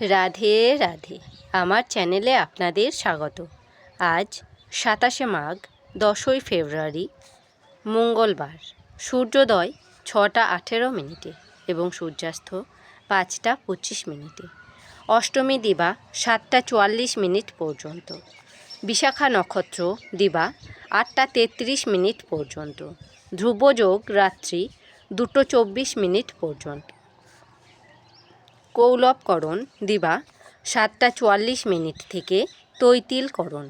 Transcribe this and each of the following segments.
রাধে রাধে। আমার চ্যানেলে আপনাদের স্বাগত। আজ সাতাশে মাঘ, দশই ফেব্রুয়ারি, মঙ্গলবার। সূর্যোদয় ছটা আঠেরো মিনিটে এবং সূর্যাস্ত পাঁচটা পঁচিশ মিনিটে। অষ্টমী দিবা সাতটা চুয়াল্লিশ মিনিট পর্যন্ত। বিশাখা নক্ষত্র দিবা আটটা তেত্রিশ মিনিট পর্যন্ত। ধ্রুবযোগ রাত্রি দুটো চব্বিশ মিনিট পর্যন্ত। কৌলবকরণ দিবা সাতটা চুয়াল্লিশ মিনিট থেকে তৈতিলকরণ।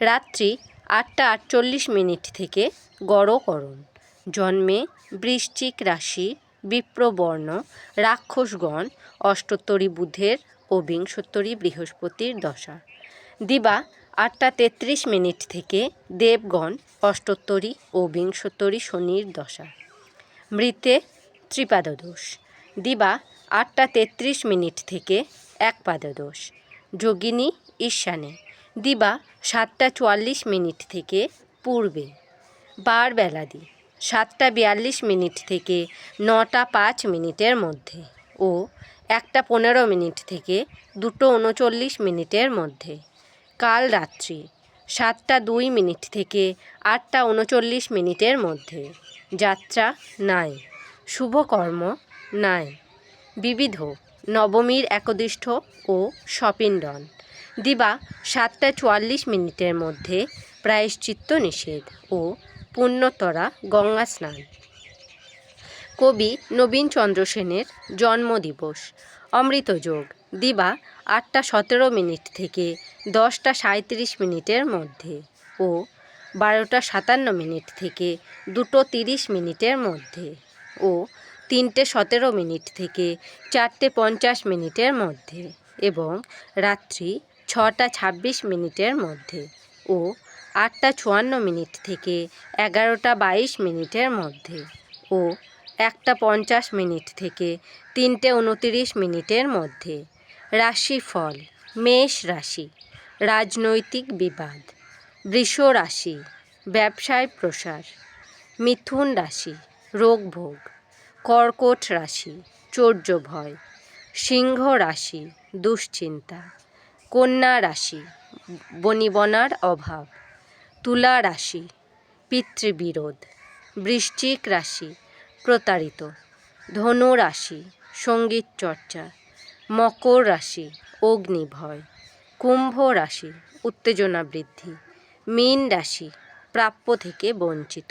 রাত্রি আটটা আটচল্লিশ মিনিট থেকে গড়করণ। জন্মে বৃশ্চিক রাশি, বিপ্রবর্ণ, রাক্ষসগণ, অষ্টোত্তরী বুধের ও বিংশোত্তরী বৃহস্পতির দশা। দিবা আটটা তেত্রিশ মিনিট থেকে দেবগণ, অষ্টোত্তরী ও বিংশোত্তরী শনির দশা। মৃতে ত্রিপাদদোষ। দিবা আটটা তেত্রিশ মিনিট থেকে এক পাদদোষ যোগিনী ঈশানে দিবা সাতটা চুয়াল্লিশ মিনিট থেকে পূর্বে। বার বেলাদি। সাতটা বিয়াল্লিশ মিনিট থেকে নটা পাঁচ মিনিটের মধ্যে ও একটা পনেরো মিনিট থেকে দুটো উনচল্লিশ মিনিটের মধ্যে। কাল রাত্রি। সাতটা দুই মিনিট থেকে আটটা উনচল্লিশ মিনিটের মধ্যে। যাত্রা নাই। শুভকর্ম নাই। বিবিধ, নবমীর একদিষ্ঠ ও সপিণ্ডন দিবা সাতটা চুয়াল্লিশ মিনিটের মধ্যে প্রায়শ্চিত্ত নিষেধ ও পুণ্যতরা গঙ্গা স্নান। কবি নবীনচন্দ্র সেনের জন্মদিবস অমৃতযোগ দিবা আটটা সতেরো মিনিট থেকে দশটা সাঁত্রিশ মিনিটের মধ্যে ও বারোটা সাতান্ন মিনিট থেকে দুটো তিরিশ মিনিটের মধ্যে ও তিনটে সতেরো মিনিট থেকে চারটে পঞ্চাশ মিনিটের মধ্যে এবং রাত্রি ছটা ছাব্বিশ মিনিটের মধ্যে ও আটটা চুয়ান্ন মিনিট থেকে এগারোটা বাইশ মিনিটের মধ্যে ও একটা পঞ্চাশ মিনিট থেকে তিনটে উনতিরিশ মিনিটের মধ্যে রাশিফল, মেষ রাশি, রাজনৈতিক বিবাদ, বৃষ রাশি, ব্যবসায় প্রসার, মিথুন রাশি, রোগভোগ। কর্কট রাশি, চৌর্য ভয়, সিংহ রাশি, দুশ্চিন্তা, কন্যা রাশি, বনিবনার অভাব, তুলা রাশি, পিতৃবিরোধ, বৃশ্চিক রাশি, প্রতারিত, ধনু রাশি, সংগীত চর্চা, মকর রাশি, অগ্নিভয়, কুম্ভ রাশি, উত্তেজনা বৃদ্ধি, মীন রাশি, প্রাপ্য থেকে বঞ্চিত।